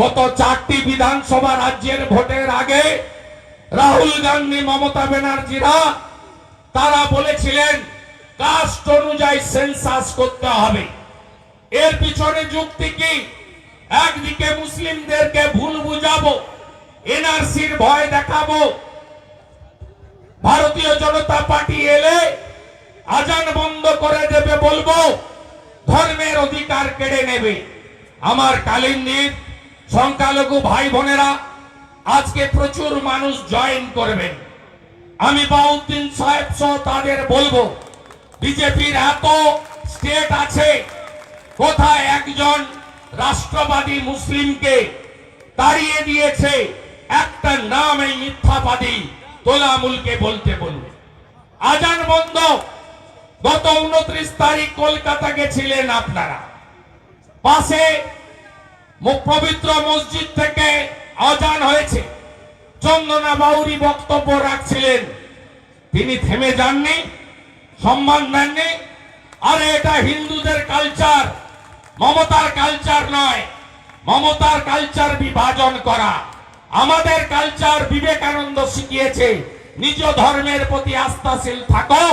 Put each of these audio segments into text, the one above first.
গত চারটি বিধানসভা রাজ্যের ভোটের আগে রাহুল গান্ধী, মমতা ব্যানার্জিরা, তারা বলেছিলেন, কাস্ট অনুযায়ী সেন্সাস করতে হবে। এর পিছনে যুক্তি কি? একদিকে মুসলিমদেরকে ভুল বুঝাবো, এনআরসির ভয় দেখাবো, ভারতীয় জনতা পার্টি এলে আজান বন্ধ করে দেবে বলব, ধর্মের অধিকার কেড়ে নেবে। আমার কালিন্দির সংখ্যালঘু ভাই বোনেরা, আজকে প্রচুর মানুষ জয়েন করবেন। আমি বাউদ্দিন সাহেব সহ তাদের বলব, বিজেপির এত স্টেট আছে, কোথায় একজন রাষ্ট্রবাদী মুসলিমকে তাড়িয়ে দিয়েছে, একটা নাম এই মিথ্যাবাদী তোলামুলকে বলতে বলবে আজান বন্ধ, গত উনত্রিশ তারিখ কলকাতা গেছিলেন আপনারা। পাশে পবিত্র মসজিদ থেকে আজান হয়েছে। চন্দনা বাউরি বক্তব্য রাখছিলেন। তিনি থেমে যাননি, সম্মান দেননি। আরে এটা হিন্দুদের কালচার, মমতার কালচার নয়। মমতার কালচার বিভাজন করা। আমাদের কালচার বিবেকানন্দ শিখিয়েছে, নিজ ধর্মের প্রতি আস্থাশীল থাকো,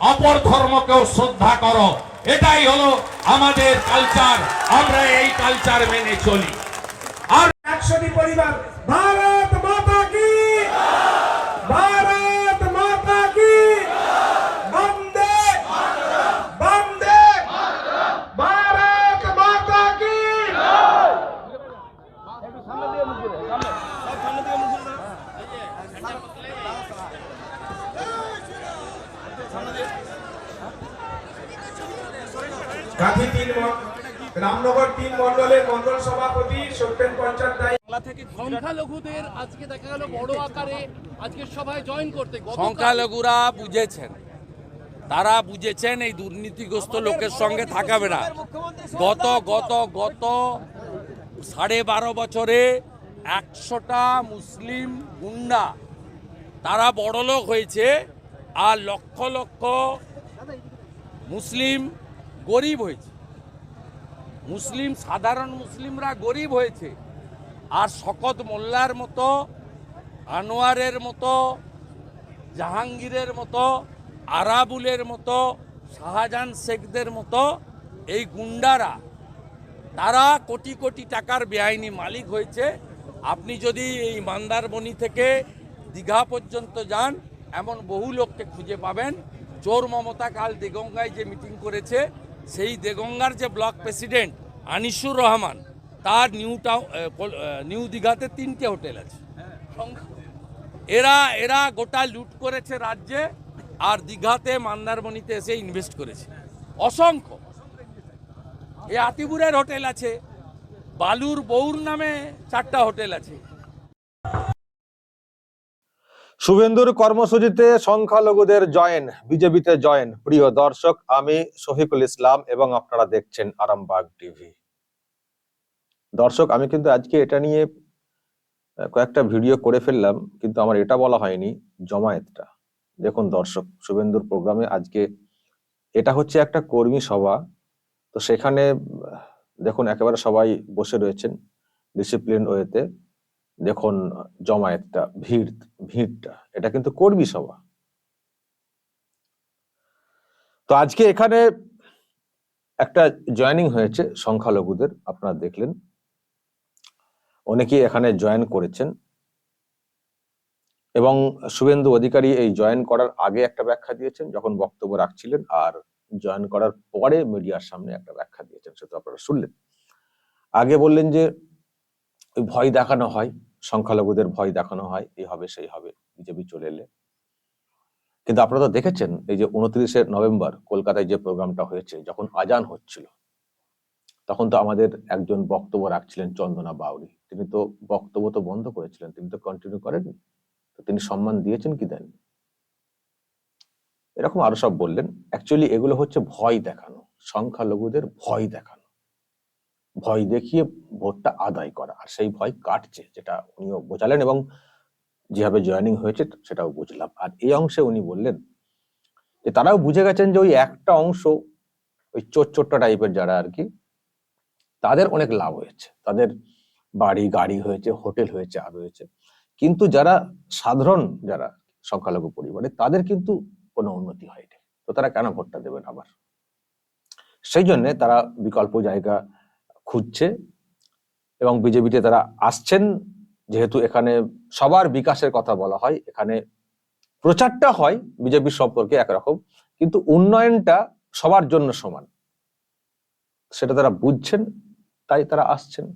অপর ধর্মকেও শ্রদ্ধা করো। এটাই হলো আমাদের কালচার আমরা এই কালচার মেনে চলি। আর একশোটি পরিবার, ভারত মাতা কি? ভারত মাতা কি বন্দে বন্দে ভারত মাতা কি কাঁথি তিন ম- রামনগর তিন মন্ডলের মন্ডল সভাপতি সত্যেন পঞ্চায়েত দায়ী। সংখ্যালঘুদের আজকে দেখা গেল বড় আকারে আজকে সভায় জয়েন করতে। সংখ্যালঘুরা বুঝেছেন। তারা বুঝেছেন এই দুর্নীতিগ্রস্ত লোকের সঙ্গে থাকাবে না। গত গত গত সাড়ে বারো বছরে একশোটা মুসলিম গুন্ডা তারা বড়লোক হয়েছে আর লক্ষ লক্ষ মুসলিম গরিব হয়েছে। মুসলিম, সাধারণ মুসলিমরা গরিব হয়েছে। আর শকত মোল্লার মতো, আনোয়ারের মতো, জাহাঙ্গীরের মতো, আরাবুলের মতো, শাহজাহান শেখদের মতো এই গুন্ডারা, তারা কোটি কোটি টাকার বেআইনি মালিক হয়েছে। আপনি যদি এই মান্দারবনি থেকে দীঘা পর্যন্ত যান, এমন বহু লোককে খুঁজে পাবেন। চোর মমতা কাল দেগঙ্গায় যে মিটিং করেছে সেই দেগঙ্গার যে ব্লক প্রেসিডেন্ট আনিসুর রহমান, তার নিউ টাউন নিউ দীঘাতে তিনটে হোটেল আছে। এরা এরা গোটা লুট করেছে রাজ্যে আর দীঘাতে, মন্দারমণিতে এসে ইনভেস্ট করেছে। অসংখ্য। এই আতিপুরের হোটেল আছে, বালুর বৌর নামে চারটা হোটেল আছে। শুভেন্দুর কর্মসূচিতে সংখ্যালঘুদের জয়েন, বিজেপিতে জয়েন। প্রিয় দর্শক, আমি শফিকুল ইসলাম এবং আপনারা দেখছেন আরামবাগ টিভি। দর্শক, আমি কিন্তু আজকে এটা নিয়ে কয়েকটা ভিডিও করে ফেললাম, কিন্তু আমার এটা বলা হয়নি, জমায়েতটা। দেখুন দর্শক, শুভেন্দুর প্রোগ্রামে আজকে এটা হচ্ছে একটা কর্মী সভা। তো সেখানে দেখুন, একেবারে সবাই বসে রয়েছেন ডিসিপ্লিন ওয়েতে দেখুন, জমায়েতটা, ভিড়, ভিড়টা, এটা কিন্তু কর্মী সভা। তো আজকে এখানে একটা জয়েনিং হয়েছে সংখ্যালঘুদের, আপনারা দেখলেন। অনেকেই এখানে জয়েন করেছেন। এবং শুভেন্দু অধিকারী এই জয়েন করার আগে একটা ব্যাখ্যা দিয়েছেন, যখন বক্তব্য রাখছিলেন, আর জয়েন করার পরে মিডিয়ার সামনে একটা ব্যাখ্যা দিয়েছেন, সেটা আপনারা শুনলেন। আগে বললেন যে, ভয় দেখানো হয়। সংখ্যালঘুদের ভয় দেখানো হয়, এই হবে, সেই হবে, বিজেপি চলে এলে। কিন্তু আপনারা তো দেখেছেন, এই যে উনত্রিশে নভেম্বর কলকাতায় যে প্রোগ্রামটা হয়েছে, যখন আজান হচ্ছিল, তখন তো আমাদের একজন বক্তব্য রাখছিলেন চন্দনা বাউরি। তিনি তো বক্তব্য তো বন্ধ করেছিলেন, তিনি তো কন্টিনিউ করেননি। তো তিনি সম্মান দিয়েছেন কি দেননি? এরকম আরও সব বললেন। অ্যাকচুয়ালি এগুলো হচ্ছে ভয় দেখানো, সংখ্যালঘুদের ভয় দেখানো। ভয় দেখিয়ে ভোটটা আদায় করা। আর সেই ভয় কাটছে, যেটা উনিও বোঝালেন এবং যেভাবে জয়েনিং হয়েছে সেটাও বুঝলাম। আর এই অংশে উনি বললেন যে, তারাও বুঝে গেছেন যে, ওই একটা অংশ, ওই চোট চোট্ট টাইপের যারা আর কি, তাদের অনেক লাভ হয়েছে। তাদের বাড়ি, গাড়ি হয়েছে, হোটেল হয়েছে, আর হয়েছে। কিন্তু যারা সাধারণ যারা সংখ্যালঘু পরিবারে, তাদের কিন্তু কোনো উন্নতি হয়নি। তো তারা কেন ভোটটা দেবেন আবার? সেই জন্য তারা বিকল্প জায়গা খুঁজছে এবং বিজেপিতে তারা আসছেন। যেহেতু এখানে সবার বিকাশের কথা বলা হয়, এখানে প্রচারটা হয় বিজেপির সম্পর্কে একরকম, কিন্তু উন্নয়নটা সবার জন্য সমান। সেটা তারা বুঝছেন, তাই তারা আসছেন,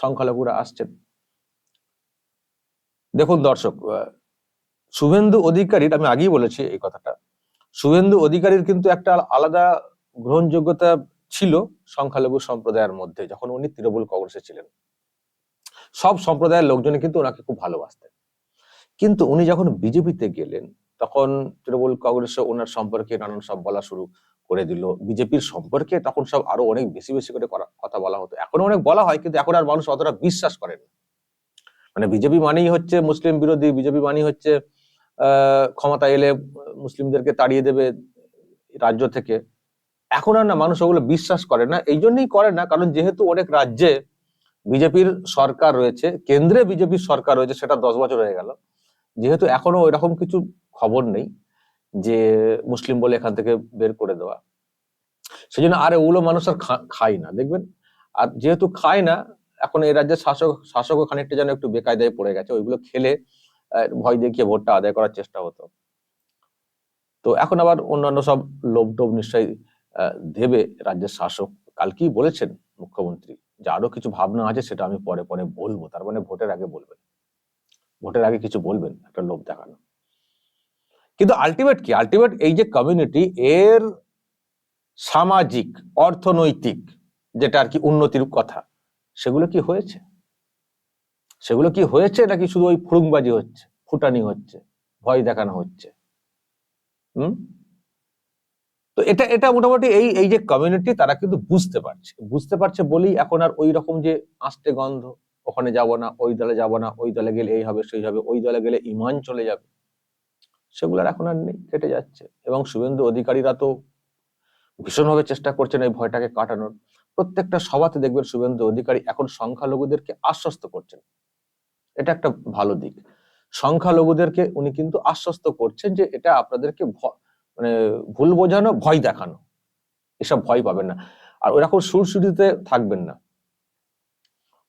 সংখ্যালঘুরা আসছেন। দেখুন দর্শক শুভেন্দু অধিকারীর, আমি আগেই বলেছি এই কথাটা, শুভেন্দু অধিকারীর কিন্তু একটা আলাদা গ্রহণযোগ্যতা ছিল সংখ্যালঘু সম্প্রদায়ের মধ্যে, যখন উনি তৃণমূল কংগ্রেসে ছিলেন। সব সম্প্রদায়ের লোকজনই কিন্তু ওনাকে খুব ভালোবাসতেন। কিন্তু উনি যখন বিজেপিতে গেলেন, তখন তৃণমূল কংগ্রেসে ওনার সম্পর্কে নানান সব বলা শুরু করে দিল। বিজেপির সম্পর্কে তখন সব আরও অনেক বেশি বেশি করে কথা বলা হতো। এখনও অনেক বলা হয়, কিন্তু এখন আর মানুষ অতটা বিশ্বাস করেন মানে বিজেপি মানেই হচ্ছে মুসলিম বিরোধী, বিজেপি মানেই হচ্ছে ক্ষমতা এলে মুসলিমদেরকে তাড়িয়ে দেবে রাজ্য থেকে। এখন আর না, মানুষ ওগুলো বিশ্বাস করে না। এই জন্যই করে না, কারণ যেহেতু অনেক রাজ্যে বিজেপির সরকার রয়েছে, কেন্দ্রে বিজেপির সরকার রয়েছে, সেটা দশ বছর হয়ে গেল। যেহেতু এখনও এরকম কিছু খবর নেই যে মুসলিম বলে এখান থেকে বের করে দেওয়া। সেই জন্য আর ওগুলো মানুষ আর খায় না, দেখবেন? আর যেহেতু খায় না, এখন এই রাজ্যের শাসক, শাসকও খানিকটা যেন একটু বেকায়দায় পড়ে গেছে। ওইগুলো খেলে ভয় দেখিয়ে ভোটটা আদায় করার চেষ্টা হতো। তো এখন আবার অন্যান্য সব লোভ টোভ নিশ্চয়ই দেবে রাজ্যের শাসক। কালকেই বলেছেন মুখ্যমন্ত্রী যে আরও কিছু ভাবনা আছে, সেটা আমি পরে পরে বলব। তার মানে ভোটের আগে বলবেন। ভোটের আগে কিছু বলবেন, একটা লোভ দেখানো। কিন্তু আলটিমেট কি? আলটিমেট এই যে কমিউনিটি এর সামাজিক, অর্থনৈতিক যেটা আর কি উন্নতির কথা, সেগুলো কি হয়েছে? সেগুলো কি হয়েছে নাকি শুধু ওই ফুরুংবাজি হচ্ছে, ফুটানি হচ্ছে, ভয় দেখানো হচ্ছে? হুম? তো এটা এটা মোটামুটি এই এই যে কমিউনিটি তারা কিন্তু বুঝতে পারছে। বুঝতে পারছে বলেই এখন আর ওই রকম যে আস্তে গন্ধ, ওখানে যাব না, ওই দলে যাব না, ওই দলে গেলে এই হবে, সেই হবে, ওই দলে গেলে ইমান চলে যাবে। সেগুলো আর এখন আর নেই, কেটে যাচ্ছে। এবং শুভেন্দু অধিকারীরা তো ভীষণভাবে চেষ্টা করছেন এই ভয়টাকে কাটানোর। প্রত্যেকটা সভাতে দেখবেন শুভেন্দু অধিকারী এখন সংখ্যালঘুদেরকে আশ্বস্ত করছেন। এটা একটা ভালো দিক। সংখ্যালঘুদেরকে উনি কিন্তু আশ্বস্ত করছেন যে এটা আপনাদেরকে মানে ভুল বোঝানো, ভয় দেখানো। এসব ভয় পাবেন না। আর ওরকম সুরসুরিতে থাকবেন না।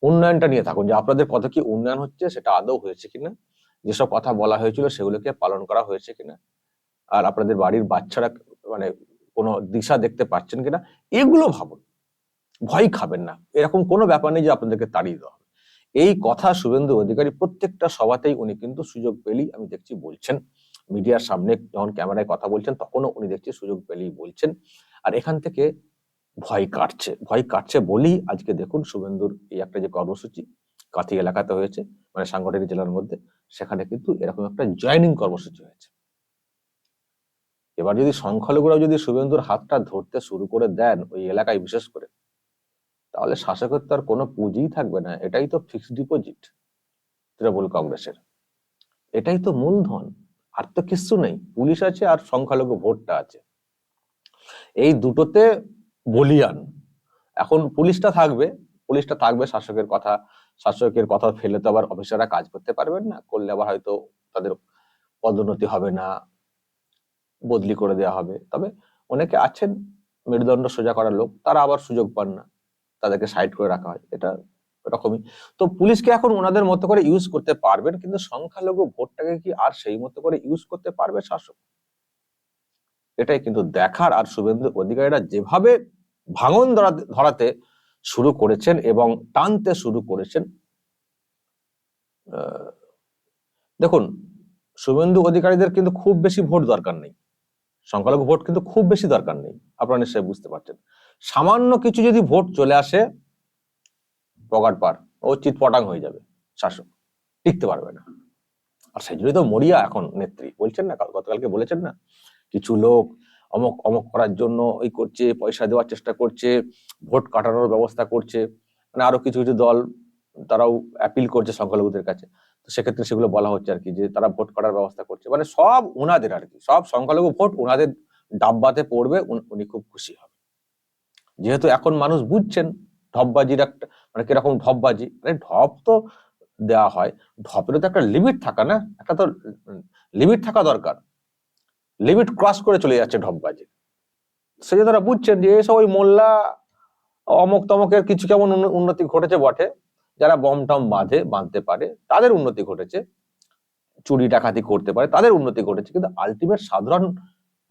উন্নয়নটা নিয়ে থাকুন। যে আপনাদের কত কি উন্নয়ন হচ্ছে, সেটা আদৌ হয়েছে কিনা? যেসব কথা বলা হয়েছিল, সেগুলোকে পালন করা হয়েছে কিনা? আর আপনাদের বাড়ির বাচ্চারা মানে কোনো দিশা দেখতে পাচ্ছেন কিনা? এগুলো ভাবুন। ভয় খাবেন না। এরকম কোনো ব্যাপার নেই যে আপনাদেরকে তাড়িয়ে দেওয়া হবে। এই কথা শুভেন্দু অধিকারী প্রত্যেকটা সভাতেই উনি কিন্তু সুযোগ পেলেই, আমি দেখছি, বলছেন। মিডিয়ার সামনে যখন ক্যামেরায় কথা বলছেন, তখনও উনি দেখছি সুযোগ পেলেই বলছেন। আর এখান থেকে ভয় কাটছে ভয় কাটছে বলেই আজকে দেখুন শুভেন্দুর এই একটা যে কর্মসূচি কাথি এলাকাতে হয়েছে মানে সাংগঠনিক জেলার মধ্যে, সেখানে কিন্তু এরকম একটা জয়নিং কর্মসূচি হয়েছে। এবার যদি সংখ্যালঘুরাও যদি শুভেন্দুর হাতটা ধরতে শুরু করে দেন ওই এলাকায় বিশেষ করে, তাহলে শাসকের তো আর কোনো পুঁজিই থাকবে না, এটাই তো ফিক্সড ডিপোজিট তৃণমূল কংগ্রেসের। এটাই তো মূলধন। আর তো কিচ্ছু নেই। পুলিশ আছে আর সংখ্যালঘু ভোটটা আছে। এই দুটোতে বলিয়ান। এখন পুলিশটা থাকবে পুলিশটা থাকবে শাসকের কথা। শাসকের কথা ফেলে তো আবার অফিসাররা কাজ করতে পারবেন না। করলে আবার হয়তো তাদের পদোন্নতি হবে না, বদলি করে দেওয়া হবে। তবে অনেকে আছেন, মেরুদণ্ড সোজা করার লোক, তারা আবার সুযোগ পান না। তাদেরকে সাইড করে রাখা হয়। এটা এরকমই। তো পুলিশকে এখন ওনাদের মতো করে ইউজ করতে পারবেন, কিন্তু সংখ্যালঘু ভোটটাকে কি আর সেই মতো করে ইউজ করতে পারবে শাসক? এটাই কিন্তু দেখার। আর শুভেন্দু অধিকারীরা যেভাবে ভাঙন ধরাতে শুরু করেছেন এবং টানতে শুরু করেছেন দেখুন, শুভেন্দু অধিকারীদের কিন্তু খুব বেশি ভোট দরকার নেই। সংখ্যালঘু ভোট কিন্তু খুব বেশি দরকার নেই, আপনারা নিশ্চয়ই বুঝতে পারছেন। সামান্য কিছু যদি ভোট চলে আসে পগাট পার, ও চিৎপটাং হয়ে যাবে, শাসক। টিকতে পারবে না। আর সেই জন্যই তো মরিয়া এখন নেত্রী। বলছেন না, কাল- গতকালকে বলেছেন না? কিছু লোক অমক অমক করার জন্য ওই করছে, পয়সা দেওয়ার চেষ্টা করছে, ভোট কাটানোর ব্যবস্থা করছে। মানে আরও কিছু কিছু দল তারাও অ্যাপিল করছে সংখ্যালঘুদের কাছে। তো সেক্ষেত্রে সেগুলো বলা হচ্ছে আর কি, যে তারা ভোট কাটার ব্যবস্থা করছে। মানে সব উনাদের আর কি, সব সংখ্যালঘু ভোট উনাদের ডাব্বাতে পড়বে উনি খুব খুশি হবে। যেহেতু এখন মানুষ বুঝছেন ঢপবাজির একটা মানে কীরকম ঢপবাজি? আরে ঢপ তো দেওয়া হয়। ঢপেরও তো একটা লিমিট থাকা না? একটা তো লিমিট থাকা দরকার। লিমিট ক্রস করে চলে যাচ্ছে ঢপবাজি। সেই জন্য তারা বুঝছেন যে এসব ওই মোল্লা অমক তমকের কিছু কেমন উন্ন- উন্নতি ঘটেছে বটে? যারা বম টম বাঁধে, বাঁধতে পারে, তাদের উন্নতি ঘটেছে। চুরি ডাকাতি করতে পারে, তাদের উন্নতি ঘটেছে। কিন্তু আলটিমেট সাধারণ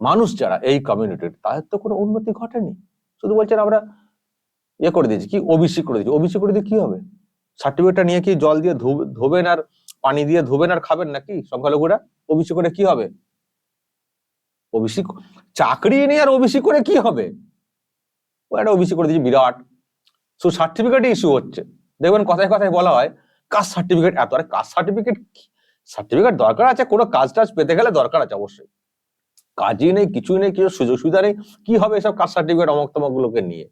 মানুষ যারা এই কমিউনিটির তাদের তো কোনো উন্নতি ঘটেনি। শুধু বলছেন আমরা ইয়ে করে দিয়েছি, কি ওবিসি করে দিয়েছি। ওবিসি করে দিয়ে কি হবে? সার্টিফিকেটটা নিয়ে কি জল দিয়ে ধুব- ধোবেন আর পানি দিয়ে ধোবেন আর খাবেন নাকি সংখ্যালঘুরা? ওবিসি করে কি হবে? ওবিসি চাকরি নিয়ে আর ওবিসি করে কি হবে? ও একটা ওবিসি করে দিয়েছি, বিরাট। শুধু সার্টিফিকেট ইস্যু হচ্ছে। দেখবেন কথায় কথায় বলা হয় কাস্ট সার্টিফিকেট এত? আর কাস্ট সার্টিফিকেট সার্টিফিকেট দরকার আছে, কোনো কাজ টাজ পেতে গেলে দরকার আছে অবশ্যই। কাজই নেই, কিছুই নেই, কিছু সুযোগ সুবিধা নেই। কি হবে এসব কাস্ট সার্টিফিকেট অমক তমক গুলোকে নিয়ে?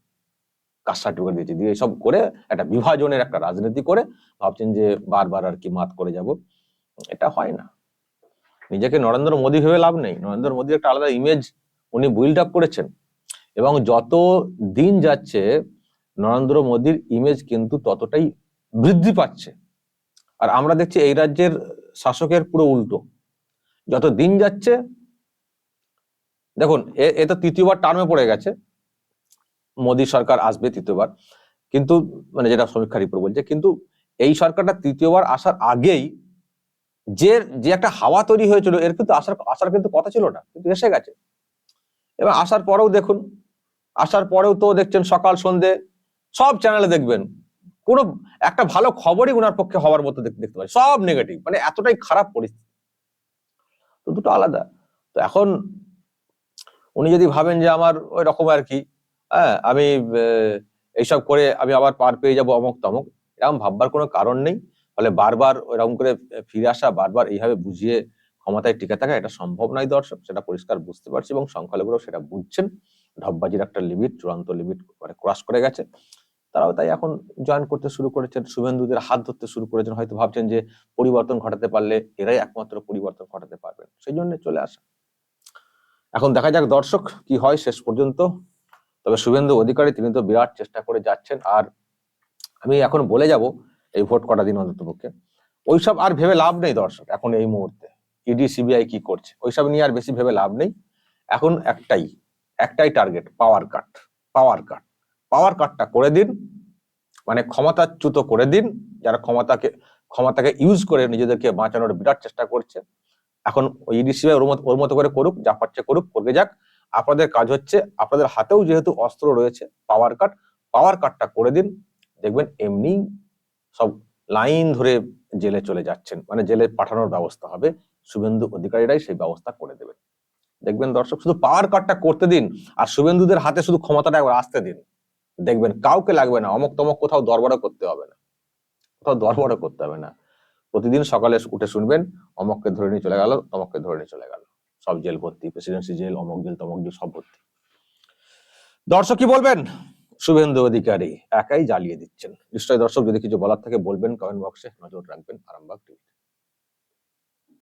কাস্ট সার্টিফিকেট দিয়েছে। দিয়ে এসব করে একটা বিভাজনের একটা রাজনীতি করে ভাবছেন যে বারবার আর কি মাত করে যাব। এটা হয় না। নিজেকে নরেন্দ্র মোদী ভেবে লাভ নেই। নরেন্দ্র মোদী একটা আলাদা ইমেজ উনি বিল্ড আপ করেছেন। এবং যত দিন যাচ্ছে, নরেন্দ্র মোদীর ইমেজ কিন্তু ততটাই বৃদ্ধি পাচ্ছে। আর আমরা দেখছি এই রাজ্যের শাসকের পুরো উল্টো। যত দিন যাচ্ছে, দেখুন, এ তো তৃতীয়বার টার্মে পড়ে গেছে। মোদী সরকার আসবে তৃতীয়বার। কিন্তু মানে যেটা সমীক্ষা রিপোর্ট বলছে, কিন্তু এই সরকারটা তৃতীয়বার আসার আগেই যে যে একটা হাওয়া তৈরি হয়েছিল, এর কিন্তু আসার আসার কিন্তু কথা ছিল না, কিন্তু এসে গেছে। এবং আসার পরেও দেখুন, আসার পরেও তো দেখছেন সকাল সন্ধে, সব চ্যানেলে দেখবেন, কোনো একটা ভালো খবরই ওনার পক্ষে হওয়ার মতো দেখ- দেখতে পাই সব নেগেটিভ মানে এতটাই খারাপ পরিস্থিতি। তো দুটো আলাদা। তো এখন উনি যদি ভাবেন যে আমার ওই রকম আর কি হ্যাঁ আমি এইসব করে আমি আবার পার পেয়ে যাব অমক তমক। এরকম ভাববার কোনো কারণ নেই। ফলে বারবার এরকম করে ফিরে আসা, বারবার এইভাবে বুঝিয়ে ক্ষমতায় টিকে থাকা এটা সম্ভব নয় দর্শক। সেটা পরিষ্কার বুঝতে পারছি এবং সংখ্যালঘুরাও সেটা বুঝছেন। ঢপবাজির একটা লিমিট, চূড়ান্ত লিমিট মানে ক্রস করে গেছে। তারাও তাই এখন জয়েন করতে শুরু করেছেন। শুভেন্দুদের হাত ধরতে শুরু করেছেন। হয়তো ভাবছেন যে পরিবর্তন ঘটাতে পারলে এরাই একমাত্র পরিবর্তন ঘটাতে পারবেন। সেই জন্য চলে আসা। এখন দেখা যাক দর্শক কি হয় শেষ পর্যন্ত। তবে শুভেন্দু অধিকারী তিনি তো বিরাট চেষ্টা করে যাচ্ছেন, আর আমি এখন বলে যাব এই ভোট কটা দিন অন্তত পক্ষে। ওইসব আর ভেবে লাভ নেই দর্শক এখন এই মুহূর্তে। ইডি, সিবিআই কি করছে? ওইসব নিয়ে আর বেশি ভেবে লাভ নেই। এখন একটাই একটাই টার্গেট পাওয়ার কাট পাওয়ার কাট পাওয়ার কাটটা করে দিন মানে ক্ষমতাচ্যুত করে দিন, যারা ক্ষমতাকে ক্ষমতাকে ইউজ করে নিজেদেরকে বাঁচানোর বিরাট চেষ্টা করছে। এখন ইডি, সিবিআই ওর মতো ওর মতো করে করুক, যা পাচ্ছে করুক, করবে যাক। আপনাদের কাজ হচ্ছে আপনাদের হাতেও যেহেতু অস্ত্র রয়েছে পাওয়ার কাট পাওয়ার কাটটা করে দিন। দেখবেন এমনি সব লাইন ধরে জেলে চলে যাচ্ছেন মানে জেলে পাঠানোর ব্যবস্থা হবে। শুভেন্দু অধিকারীরাই সেই ব্যবস্থা করে দেবেন দেখবেন দর্শক, শুধু পাওয়ার কাটটা করতে দিন আর শুভেন্দুদের হাতে শুধু ক্ষমতাটা একবার আসতে দিন। দেখবেন কাউকে লাগবে না, অমক তমক কোথাও দরবারও করতে হবে না। কোথাও দরবারও করতে হবে না। প্রতিদিন সকালে উঠে শুনবেন, অমককে ধরে নিয়ে চলে গেল, তমককে ধরে নিয়ে চলে গেল। সব জেল ভর্তি প্রেসিডেন্সি জেল, অমক জেল, তমক জেল, সব ভর্তি। দর্শক কি বলবেন? শুভেন্দু অধিকারী একাই জ্বালিয়ে দিচ্ছেন। নিশ্চয়ই দর্শক যদি কিছু বলার থাকে বলবেন কমেন্ট বক্সে নজর রাখবেন। আরামবাগ টিভি